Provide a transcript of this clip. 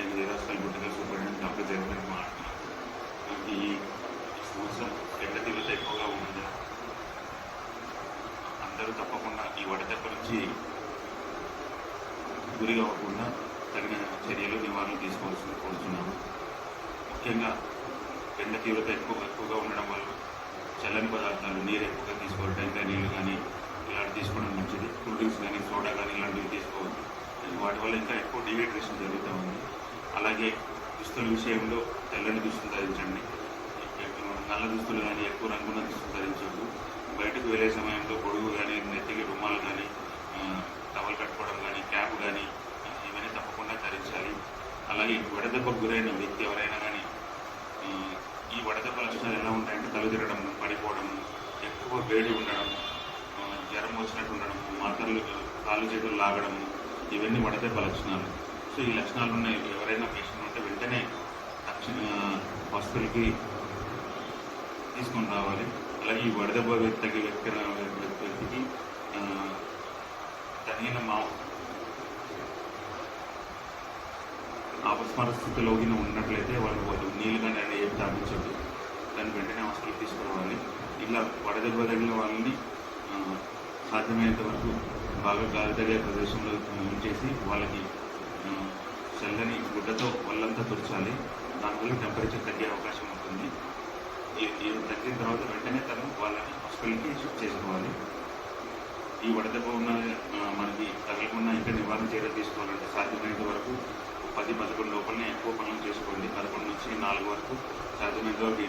నేను దేవస్థానం గుట్టగా superintendent doctor Jagan మాట్లాడుతున్నాను ఈ సంవత్సరం ఎండ తీవ్రత ఎక్కువగా ఉంది అందరూ తప్పకుండా ఈ వడదెబ్బ నుంచి గురి కాకుండా తగిన చర్యలు నివారణ తీసుకోవాల్సి కోరుతున్నాము ముఖ్యంగా ఎండ తీవ్రత ఎక్కువ ఎక్కువగా ఉండడం వల్ల చల్లని పదార్థాలు నీరు ఎక్కువగా తీసుకోవాలి టెంకాయ నీళ్ళు కానీ ఇలాంటివి తీసుకోవడం మంచిది కూల్ డ్రింక్స్ కానీ సోడా కానీ ఇలాంటివి తీసుకోవద్దు వాటి వల్ల ఇంకా ఎక్కువ డిహైడ్రేషన్ జరుగుతూ ఉంది. అలాగే దుస్తుల విషయంలో తెల్లని దుస్తులు ధరించండి. నల్ల దుస్తులు కానీ ఎక్కువ రంగున్న దుస్తులు ధరించద్దు. బయటకు వెళ్ళే సమయంలో పొడుగు కానీ నెత్తికి రుమాలు కానీ టవల్ కట్టుకోవడం కానీ క్యాప్ కానీ ఇవన్నీ తప్పకుండా ధరించాలి. అలాగే వడదెబ్బకు గురైన వ్యక్తి ఎవరైనా కానీ ఈ వడదెబ్బ లక్షణాలు ఎలా ఉంటాయంటే తలు తిరగడం పడిపోవడం ఎక్కువ వేడి ఉండడం జ్వరం వచ్చినట్టు ఉండడం మాత్రలు కాళ్ళు చేతులు లాగడం ఇవన్నీ వడదెబ్బ లక్షణాలు. సో ఈ లక్షణాలు ఉన్నాయి. ఎవరైనా పేషెంట్ ఉంటే వెంటనే తక్షణ హాస్పిటల్కి తీసుకొని రావాలి. అలాగే ఈ వడదెబ్బ వ్యక్తి వ్యక్తి వ్యక్తికి తగిన మా అపస్మర స్థితిలో ఉన్నట్లయితే వాళ్ళు వాళ్ళు నీళ్ళు కానీ అన్నీ ఏమి తాపించద్దు దాన్ని వెంటనే హాస్పిటల్ తీసుకురావాలి. ఇలా వడదెబ్బ తగిలిన వాళ్ళని సాధ్యమైనంత వరకు బాగా గాలి తగిలే ప్రదేశంలో శ్రద్ధతో గుడ్డతో తుడచాలి దానివల్ల టెంపరేచర్ తగ్గే అవకాశం ఉంటుంది. ఈ- తగ్గిన తర్వాత వెంటనే తను వాళ్ళని హాస్పిటల్కి షిఫ్ట్ చేసుకోవాలి. ఈ వడదెబ్బ ఉన్న మనకి తగలకుండా ఇంకా నివారణ చర్యలు తీసుకోవాలంటే సాధ్యమైనంత వరకు పది పదకొండు లోపలనే ఎక్కువ పనులు చేసుకోండి. పదకొండు నుంచి నాలుగు వరకు సాధ్యమైనంత వరకు